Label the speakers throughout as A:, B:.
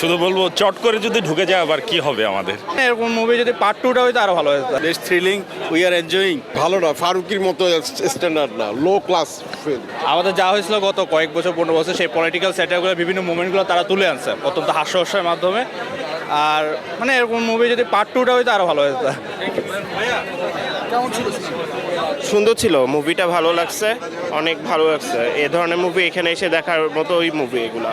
A: শুধু বলব চট করে যদি ঢুকে যায় আবার কি হবে আমাদের?
B: এরকম মুভি যদি পার্ট টুটা হইতো আরও ভালো হতো
C: বেশ থ্রিলিং উই আর এনজয়িং
D: ভালো না ফারুকির মতো স্ট্যান্ডার্ড না লো ক্লাস ফিল্ম
B: আমাদের যা হয়েছিল গত কয়েক বছর পনেরো বছর সেই পলিটিক্যাল সেটারগুলো বিভিন্ন মুভমেন্টগুলো তারা তুলে আনছে অত্যন্ত হাস্যরসের মাধ্যমে। আর মানে এরকম মুভি যদি পার্ট টুটা হইতো আরও ভালো হতো
E: সুন্দর ছিল মুভিটা ভালো লাগছে অনেক ভালো লাগছে। এ ধরনের মুভি এখানে এসে দেখার মতো ওই মুভি এগুলা।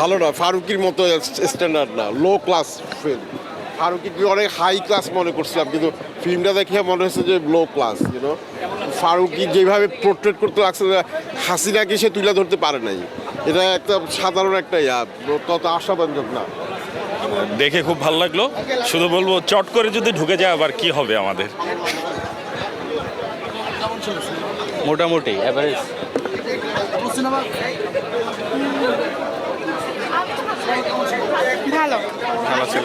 C: ভালো
D: না ফারুকির মতো স্ট্যান্ডার্ড না লো ক্লাস ফিল্ম ফারুকিকে অনেক হাই ক্লাস মনে করছিলাম কিন্তু ফিল্মটা দেখে মনে হচ্ছে যে লো ক্লাস ইউনো ফারুকি যেভাবে পোর্ট্রেট করতে লাগছে হাসিনাকে সে তুলে ধরতে পারে নাই। এটা একটা সাধারণ একটা ইয়া তত আশাব্যঞ্জক না।
A: দেখে খুব ভালো লাগল। শুধু বলব চট করে যদি ঢুকে যায় আবার কি হবে আমাদের?
B: মোটামুটি অ্যাভারেজ
F: ভালো।
A: ভালো ছিল।